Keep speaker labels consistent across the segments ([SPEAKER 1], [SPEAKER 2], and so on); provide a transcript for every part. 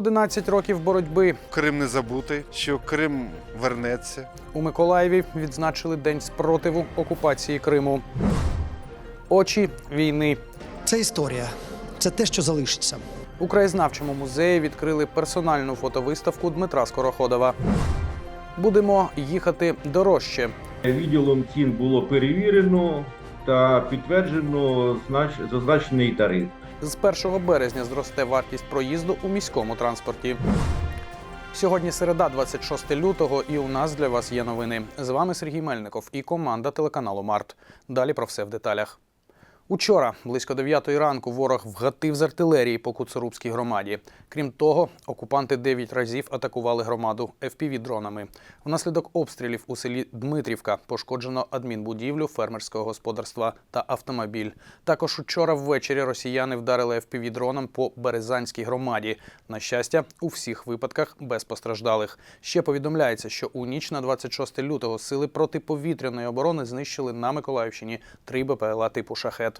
[SPEAKER 1] 11 років боротьби
[SPEAKER 2] Крим не забути, що Крим вернеться.
[SPEAKER 1] у Миколаєві відзначили День спротиву окупації Криму. Очі війни.
[SPEAKER 3] Це історія, це те, що залишиться.
[SPEAKER 1] У краєзнавчому музеї відкрили персональну фотовиставку Дмитра Скороходова. Будемо їхати дорожче.
[SPEAKER 4] Відділом цін було перевірено та підтверджено зазначений тариф.
[SPEAKER 1] З 1 березня зросте вартість проїзду у міському транспорті. Сьогодні середа, 26 лютого, і у нас для вас є новини. З вами Сергій Мельников і команда телеканалу Март. Далі про все в деталях. Учора, близько 9 ранку, ворог вгатив з артилерії по Куцурубській громаді. Крім того, окупанти 9 разів атакували громаду FPV-дронами. Внаслідок обстрілів у селі Дмитрівка пошкоджено адмінбудівлю фермерського господарства та автомобіль. Також учора ввечері росіяни вдарили FPV-дроном по Березанській громаді. На щастя, у всіх випадках без постраждалих. Ще повідомляється, що у ніч на 26 лютого сили протиповітряної оборони знищили на Миколаївщині три БПЛА типу шахет.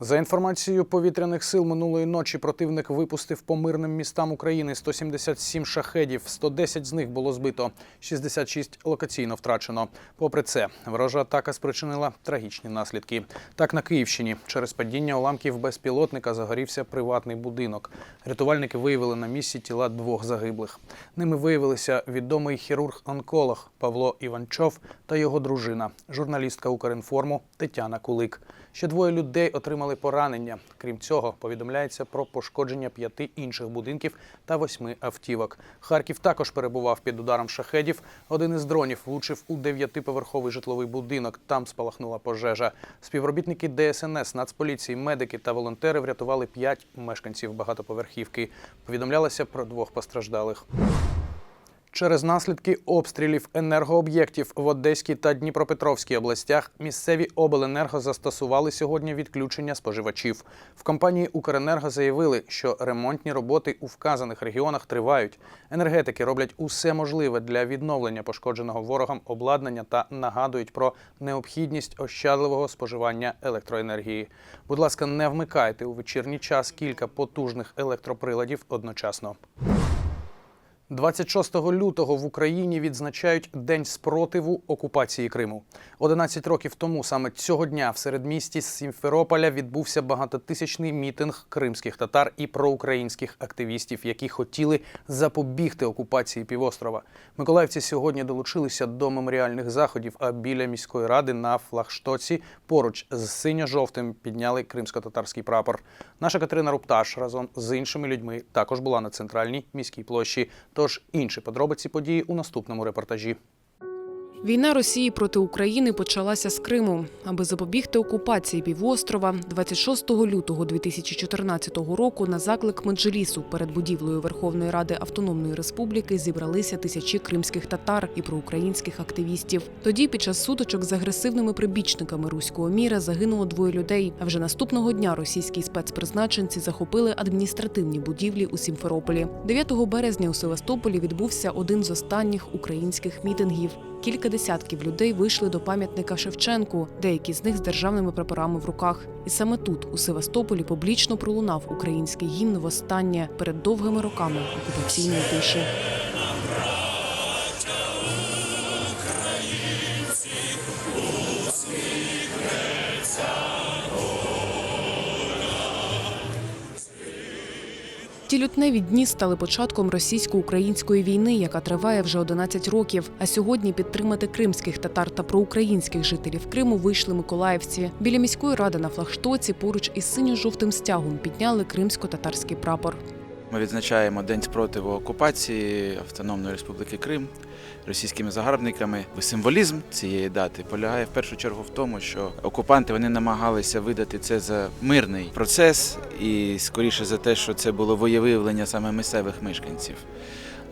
[SPEAKER 1] За інформацією повітряних сил минулої ночі противник випустив по мирним містам України 177 шахедів, 110 з них було збито, 66 локаційно втрачено. Попри це, ворожа атака спричинила трагічні наслідки. Так на Київщині через падіння уламків безпілотника загорівся приватний будинок. Рятувальники виявили на місці тіла двох загиблих. Ними виявилися відомий хірург-онколог Павло Іванчов та його дружина, журналістка Укрінформу Тетяна Кулик. Ще двоє людей отримали поранення. Крім цього, повідомляється про пошкодження п'яти інших будинків та восьми автівок. Харків також перебував під ударом шахедів. Один із дронів влучив у дев'ятиповерховий житловий будинок. Там спалахнула пожежа. Співробітники ДСНС, Нацполіції, медики та волонтери врятували п'ять мешканців багатоповерхівки. Повідомлялося про двох постраждалих. Через наслідки обстрілів енергооб'єктів в Одеській та Дніпропетровській областях місцеві обленерго застосували сьогодні відключення споживачів. В компанії Укренерго заявили, що ремонтні роботи у вказаних регіонах тривають. Енергетики роблять усе можливе для відновлення пошкодженого ворогом обладнання та нагадують про необхідність ощадливого споживання електроенергії. Будь ласка, не вмикайте у вечірній час кілька потужних електроприладів одночасно. 26 лютого в Україні відзначають День спротиву окупації Криму. 11 років тому саме цього дня в середмісті Сімферополя відбувся багатотисячний мітинг кримських татар і проукраїнських активістів, які хотіли запобігти окупації півострова. Миколаївці сьогодні долучилися до меморіальних заходів. А біля міської ради на флагштоці поруч з синьо-жовтим підняли кримсько-татарський прапор. Наша Катерина Рупташ разом з іншими людьми також була на центральній міській площі. Тож інші подробиці події у наступному репортажі.
[SPEAKER 5] Війна Росії проти України почалася з Криму. Аби запобігти окупації півострова, 26 лютого 2014 року на заклик Меджлісу перед будівлею Верховної Ради Автономної Республіки зібралися тисячі кримських татар і проукраїнських активістів. Тоді, під час сутичок з агресивними прибічниками руського міра, загинуло двоє людей. А вже наступного дня російські спецпризначенці захопили адміністративні будівлі у Сімферополі. 9 березня у Севастополі відбувся один з останніх українських мітингів. Кілька десятків людей вийшли до пам'ятника Шевченку, деякі з них з державними прапорами в руках. І саме тут, у Севастополі, публічно пролунав український гімн востаннє перед довгими роками окупаційної тиші. Ті лютневі дні стали початком російсько-української війни, яка триває вже 11 років. А сьогодні підтримати кримських татар та проукраїнських жителів Криму вийшли миколаївці. Біля міської ради на флагштоці поруч із синьо-жовтим стягом підняли кримсько-татарський прапор.
[SPEAKER 6] Ми відзначаємо День спротиву окупації Автономної Республіки Крим російськими загарбниками. Символізм цієї дати полягає в першу чергу в тому, що окупанти вони намагалися видати це за мирний процес і скоріше за те, що це було воєвиявлення саме місцевих мешканців.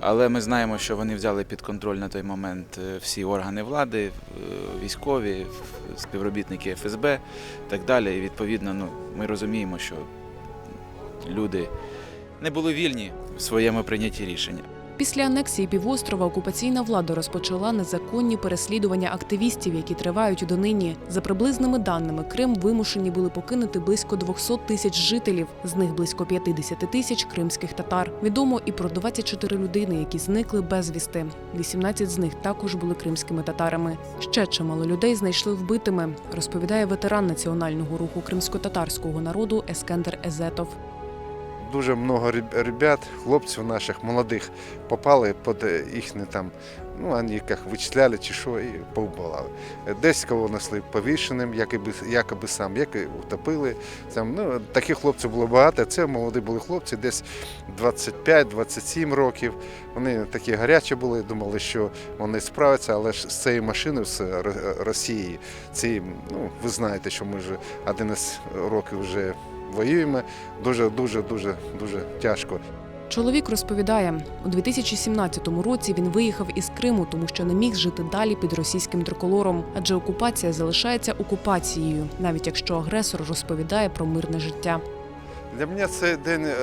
[SPEAKER 6] Але ми знаємо, що вони взяли під контроль на той момент е, всі органи влади, е, військові, співробітники ФСБ так далі. І відповідно, ну, ми розуміємо, що люди не були вільні в своєму прийнятті рішення.
[SPEAKER 5] Після анексії півострова окупаційна влада розпочала незаконні переслідування активістів, які тривають донині. За приблизними даними, Крим вимушені були покинути близько 200 тисяч жителів, з них близько 50 тисяч кримських татар. Відомо і про 24 людини, які зникли безвісти. 18 з них також були кримськими татарами. Ще чимало людей знайшли вбитими, розповідає ветеран національного руху кримсько-татарського народу Ескендер Езетов.
[SPEAKER 2] Дуже реб- ребят, хлопців наших молодих попали під е, їхні там, ну, вони як вичисляли чи що, і повбивали. Десь кого несли повішеним, якоби, якоби сам, як утопили. Там, ну, таких хлопців було багато. Це молоді були хлопці, десь 25-27 років. Вони такі гарячі були, думали, що вони справляться, але ж з цією машиною, з Ро- Росією, ці, ну, ви знаєте, що ми вже 11 років вже воюємо. Дуже, дуже, дуже, дуже тяжко.
[SPEAKER 5] Чоловік розповідає, у 2017 році він виїхав із Криму, тому що не міг жити далі під російським триколором, адже окупація залишається окупацією, навіть якщо агресор розповідає про мирне життя.
[SPEAKER 2] Для мене цей день е,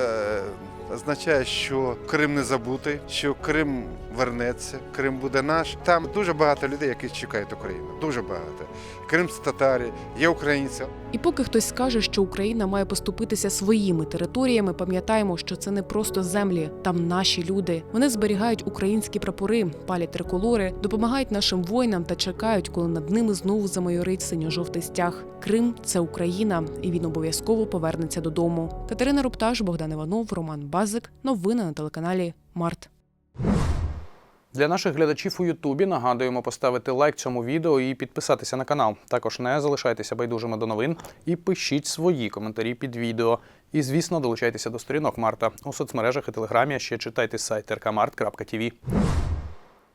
[SPEAKER 2] означає, що Крим не забутий, що Крим вернеться, Крим буде наш. Там дуже багато людей, які чекають Україну. Дуже багато. Кримські татарі, є українці.
[SPEAKER 5] І поки хтось скаже, що Україна має поступитися своїми територіями, пам'ятаємо, що це не просто землі, там наші люди. Вони зберігають українські прапори, палять триколори, допомагають нашим воїнам та чекають, коли над ними знову замайорить синьо-жовтий стяг. Крим це Україна, і він обов'язково повернеться додому. Катерина Рупташ, Богдан Іванов, Роман Базик. Новини на телеканалі Март.
[SPEAKER 1] Для наших глядачів у Ютубі нагадуємо поставити лайк цьому відео і підписатися на канал. Також не залишайтеся байдужими до новин і пишіть свої коментарі під відео. І, звісно, долучайтеся до сторінок Марта у соцмережах і телеграмі. а Ще читайте сайт rkmart.tv.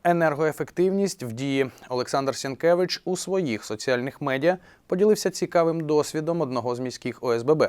[SPEAKER 1] Енергоефективність в дії Олександр Сінкевич у своїх соціальних медіа поділився цікавим досвідом одного з міських ОСББ.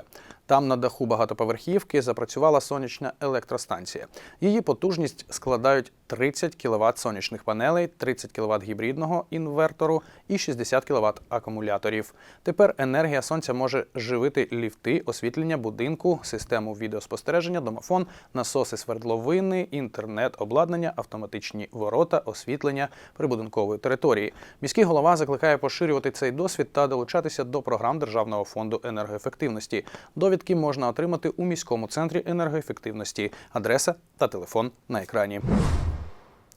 [SPEAKER 1] Там на даху багатоповерхівки запрацювала сонячна електростанція. Її потужність складають 30 кВт сонячних панелей, 30 кВт гібридного інвертору і 60 кВт акумуляторів. Тепер енергія сонця може живити ліфти, освітлення будинку, систему відеоспостереження, домофон, насоси свердловини, інтернет, обладнання, автоматичні ворота, освітлення прибудинкової території. Міський голова закликає поширювати цей досвід та долучатися до програм Державного фонду енергоефективності. Довідки можна отримати у міському центрі енергоефективності. Адреса та телефон на екрані.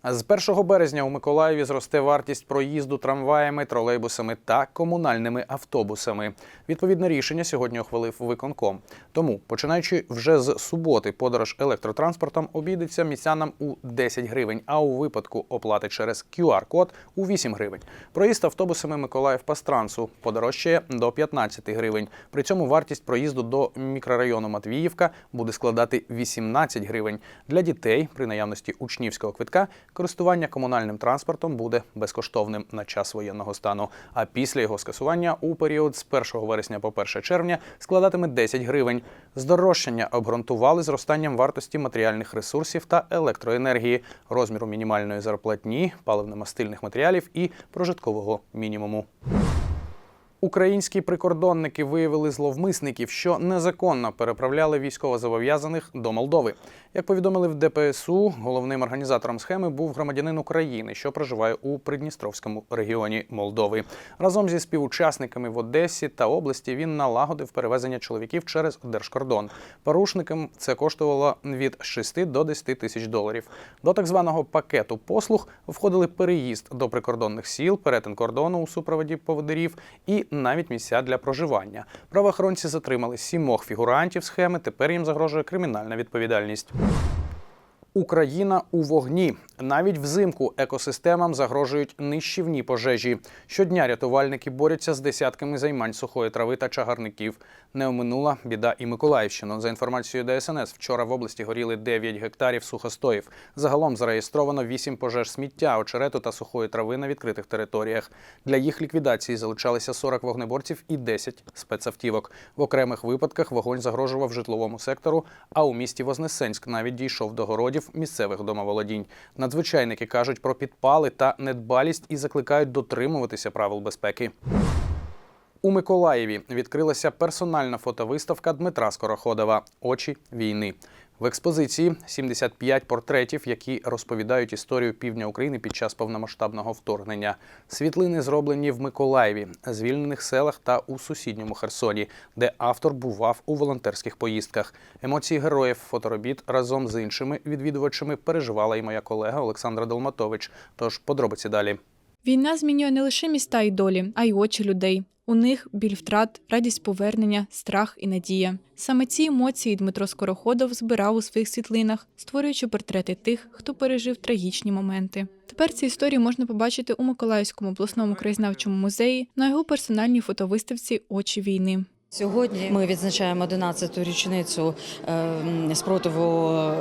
[SPEAKER 1] З 1 березня у Миколаєві зросте вартість проїзду трамваями, тролейбусами та комунальними автобусами. Відповідне рішення сьогодні ухвалив виконком. Тому, починаючи вже з суботи, подорож електротранспортом обійдеться містянам у 10 гривень, а у випадку оплати через QR-код у 8 гривень. Проїзд автобусами Миколаїв Пастрансу подорожчає до 15 гривень. При цьому вартість проїзду до мікрорайону Матвіївка буде складати 18 гривень. Для дітей при наявності учнівського квитка користування комунальним транспортом буде безкоштовним на час воєнного стану. А після його скасування у період з 1 вересня по 1 червня складатиме 10 гривень. Здорожчання обґрунтували зростанням вартості матеріальних ресурсів та електроенергії, розміру мінімальної зарплатні, паливно-мастильних матеріалів і прожиткового мінімуму. Українські прикордонники виявили зловмисників, що незаконно переправляли військовозобов'язаних до Молдови. Як повідомили в ДПСУ, головним організатором схеми був громадянин України, що проживає у Придністровському регіоні Молдови. Разом зі співучасниками в Одесі та області він налагодив перевезення чоловіків через держкордон. Порушникам це коштувало від 6 до 10 тисяч доларів. До так званого пакету послуг входили переїзд до прикордонних сіл, перетин кордону у супроводі поводирів і навіть місця для проживання. Правоохоронці затримали сімох фігурантів схеми. Тепер їм загрожує кримінальна відповідальність. Україна у вогні. Навіть взимку екосистемам загрожують нищівні пожежі. Щодня рятувальники борються з десятками займань сухої трави та чагарників. Не оминула біда і Миколаївщину. За інформацією ДСНС, вчора в області горіли 9 гектарів сухостоїв. Загалом зареєстровано 8 пожеж сміття, очерету та сухої трави на відкритих територіях. Для їх ліквідації залучалися 40 вогнеборців і 10 спецавтівок. В окремих випадках вогонь загрожував житловому сектору, а у місті Вознесенськ навіть дійшов до городів місцевих домоволодінь. Надзвичайники кажуть про підпали та недбалість і закликають дотримуватися правил безпеки. У Миколаєві відкрилася персональна фотовиставка Дмитра Скороходова Очі війни. В експозиції 75 портретів, які розповідають історію півдня України під час повномасштабного вторгнення. Світлини зроблені в Миколаєві, звільнених селах та у сусідньому Херсоні, де автор бував у волонтерських поїздках. Емоції героїв фоторобіт разом з іншими відвідувачами переживала і моя колега Олександра Долматович. Тож подробиці далі.
[SPEAKER 7] Війна змінює не лише міста і долі, а й очі людей. У них біль втрат, радість повернення, страх і надія. Саме ці емоції Дмитро Скороходов збирав у своїх світлинах, створюючи портрети тих, хто пережив трагічні моменти. Тепер ці історії можна побачити у Миколаївському обласному краєзнавчому музеї на його персональній фотовиставці Очі війни.
[SPEAKER 8] Сьогодні ми відзначаємо 11-ту річницю е, спротиву е,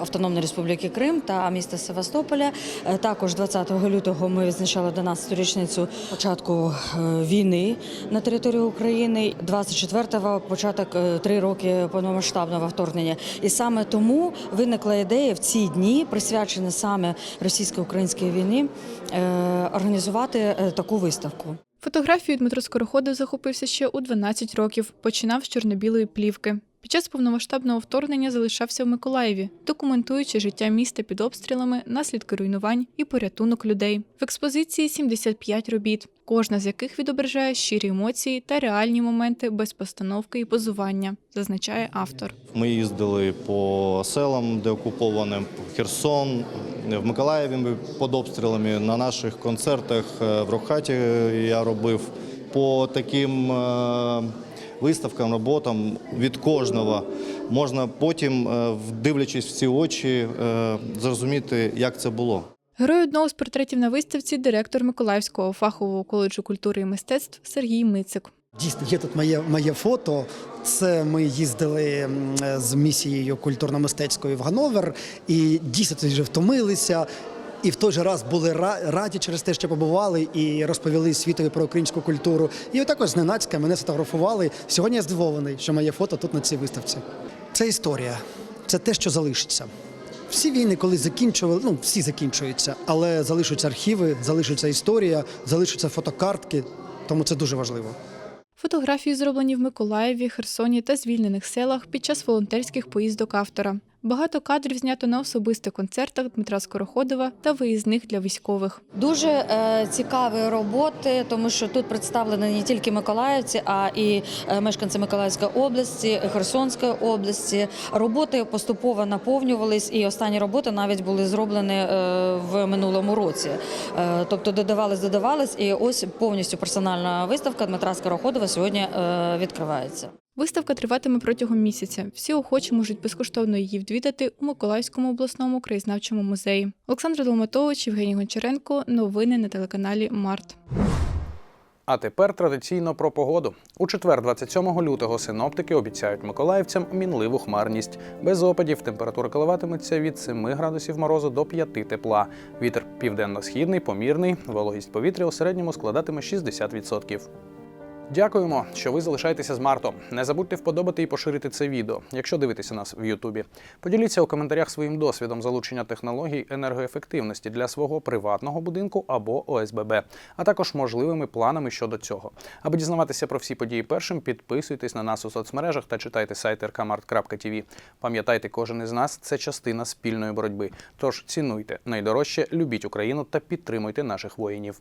[SPEAKER 8] Автономної Республіки Крим та міста Севастополя. Е, Також 20 лютого ми відзначали 11-ту річницю початку війни на території України. 24-го початок три роки повномасштабного вторгнення. І саме тому виникла ідея в ці дні, присвячені саме російсько-українській війні, організувати таку виставку.
[SPEAKER 7] Фотографією Дмитро Скороходов захопився ще у 12 років, починав з чорно-білої плівки. Під час повномасштабного вторгнення залишався в Миколаєві, документуючи життя міста під обстрілами, наслідки руйнувань і порятунок людей. В експозиції 75 робіт, кожна з яких відображає щирі емоції та реальні моменти без постановки і позування, зазначає автор.
[SPEAKER 9] Ми їздили по селам, де окупованим Херсон, в Миколаєві ми під обстрілами на наших концертах е, в Рохаті я робив по таким е, виставкам, роботам від кожного. Можна потім, е, дивлячись в ці очі, е, зрозуміти, як це було.
[SPEAKER 7] Герой одного з портретів на виставці директор Миколаївського фахового коледжу культури і мистецтв Сергій Мицик.
[SPEAKER 3] Дійсно, є тут моє, моє фото. Це ми їздили з місією культурно-мистецькою в Гановер, і дійсно тоді вже втомилися. І в той же раз були раді через те, що побували і розповіли світові про українську культуру. І отак ось зненацька мене сфотографували. Сьогодні я здивований, що моє фото тут на цій виставці. Це історія, це те, що залишиться. Всі війни, коли закінчували, ну всі закінчуються, але залишаться архіви, залишиться історія, залишаться фотокартки, тому це дуже важливо.
[SPEAKER 7] Фотографії зроблені в Миколаєві, Херсоні та звільнених селах під час волонтерських поїздок автора. Багато кадрів знято на особистих концертах Дмитра Скороходова та виїзних для військових.
[SPEAKER 8] Дуже е, цікаві роботи, тому що тут представлені не тільки миколаївці, а і е, мешканці Миколаївської області, Херсонської області. Роботи поступово наповнювались, і останні роботи навіть були зроблені е, в минулому році. Е, тобто додавались, додавались, і ось повністю персональна виставка Дмитра Скороходова сьогодні е, відкривається.
[SPEAKER 7] Виставка триватиме протягом місяця. Всі охочі можуть безкоштовно її відвідати у Миколаївському обласному краєзнавчому музеї. Олександр Долматович, Євгеній Гончаренко. Новини на телеканалі Март.
[SPEAKER 1] А тепер традиційно про погоду. У четвер, 27 лютого, синоптики обіцяють миколаївцям мінливу хмарність. Без опадів температура коливатиметься від 7 градусів морозу до 5 тепла. Вітер південно-східний, помірний, вологість повітря у середньому складатиме 60%. Дякуємо, що ви залишаєтеся з Мартом. Не забудьте вподобати і поширити це відео, якщо дивитеся нас в Ютубі. Поділіться у коментарях своїм досвідом залучення технологій енергоефективності для свого приватного будинку або ОСББ, а також можливими планами щодо цього. Аби дізнаватися про всі події першим, підписуйтесь на нас у соцмережах та читайте сайт rkmart.tv. Пам'ятайте, кожен із нас це частина спільної боротьби. Тож цінуйте найдорожче, любіть Україну та підтримуйте наших воїнів.